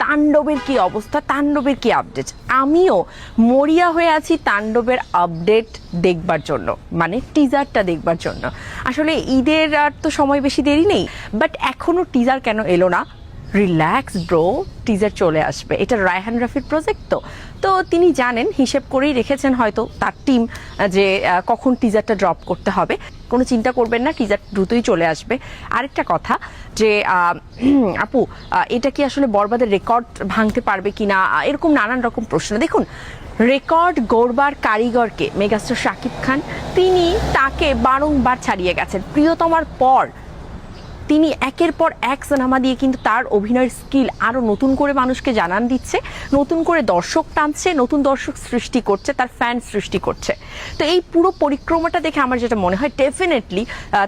তাণ্ডবের কি অবস্থা? তাণ্ডবের কি আপডেট আমিও মরিয়া হয়ে আছি তাণ্ডবের আপডেট দেখবার জন্য মানে টিজারটা দেখবার জন্য। আসলে ঈদের আর তো সময় বেশি দেরি নেই বাট এখনও টিজার কেন এলো না? রিল্যাক্স ব্রো টিজার চলে আসবে। এটা রায়হান রাফির প্রজেক্ট তো। তো তিনি জানেন, হিসেব করেই রেখেছেন হয়তো তার টিম যে কখন টিজারটা ড্রপ করতে হবে। কোনো চিন্তা করবেন না টিজার দ্রুতই চলে আসবে। আরেকটা কথা যে আপু এটা কি আসলে বরবাদের রেকর্ড ভাঙতে পারবে কি না এরকম নানান রকম প্রশ্ন। দেখুন, রেকর্ড গড়বার কারিগরকে মেগাস্টার শাকিব খান, তিনি তাকে বারংবার ছাড়িয়ে গেছেন। প্রিয়তমার পর তিনি একের পর এক সিনেমা দিয়ে কিন্তু তার অভিনয়ের স্কিল আরও নতুন করে মানুষকে জানান দিচ্ছে, নতুন করে দর্শক টানছে, নতুন দর্শক সৃষ্টি করছে, তার ফ্যান সৃষ্টি করছে। তো এই পুরো পরিক্রমাটা দেখে আমার যেটা মনে হয় ডেফিনেটলি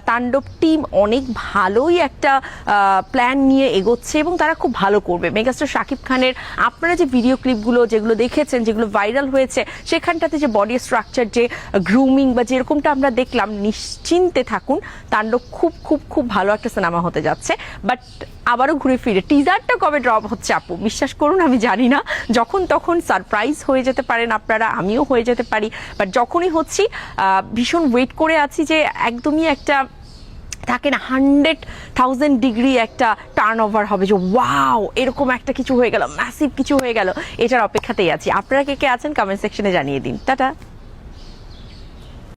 তাণ্ডব টিম অনেক ভালোই একটা প্ল্যান নিয়ে এগোচ্ছে এবং তারা খুব ভালো করবে। মেগাস্টার শাকিব খানের, আপনারা যে ভিডিও ক্লিপগুলো যেগুলো দেখেছেন, যেগুলো ভাইরাল হয়েছে, সেখানটাতে যে বডি স্ট্রাকচার যে গ্রুমিং বা যেরকমটা আমরা দেখলাম, নিশ্চিন্তে থাকুন, তাণ্ডব খুব খুব খুব ভালো একটা সিনেমা হতে যাচ্ছে বাট আবারও ঘুরে ফিরে। টিজারটা কবে ড্রপ হচ্ছে আপু? বিশ্বাস করুন, আমি জানি না। যখন তখন সারপ্রাইজ হয়ে যেতে পারেন আপনারা, আমিও হয়ে যেতে পারি। বাট যখনই হচ্ছি ভীষণ ওয়েট করে আছি যে একদমই একটা, থাকে না হান্ড্রেড থাউজেন্ড ডিগ্রি একটা টার্ন ওভার হবে যে ওয়াও এরকম একটা কিছু হয়ে গেল ম্যাসিভ কিছু হয়ে গেল। এটার অপেক্ষাতেই আছি। আপনারা কে কে আছেন কমেন্ট সেকশনে জানিয়ে দিন। টাটা!